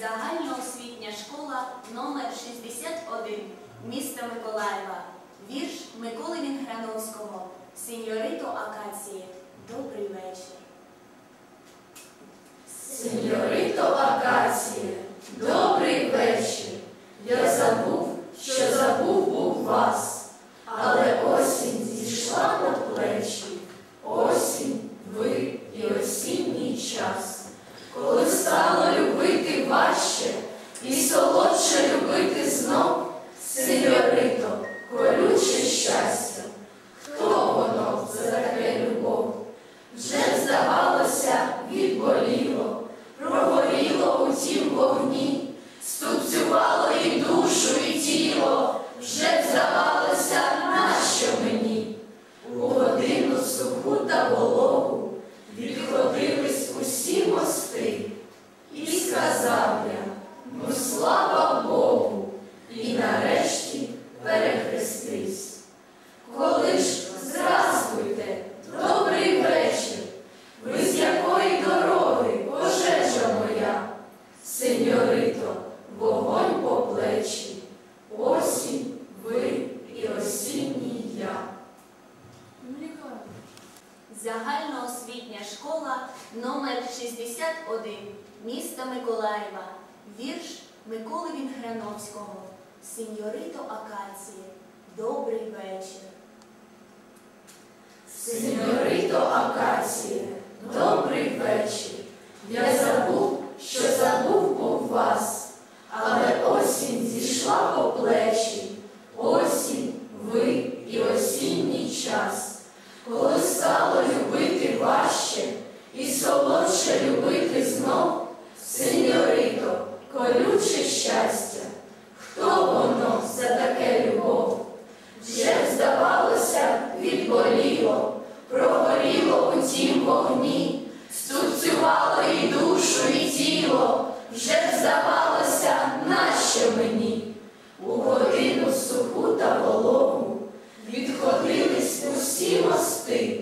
Загальноосвітня школа номер 61 міста Миколаєва. Вірш Миколи Мінграновського. Сеньорито Акації. Добрий вечір. Сеньорито Акації. Puta rolou загальноосвітня школа номер 61 міста Миколаєва, вірш Миколи Вінграновського, Сеньорито Акації. Добрий вечір. Сеньорито Акації. зірвало і душу, і тіло, вже здавалося, наче мені. У годину суху та вологу відходились усі мости.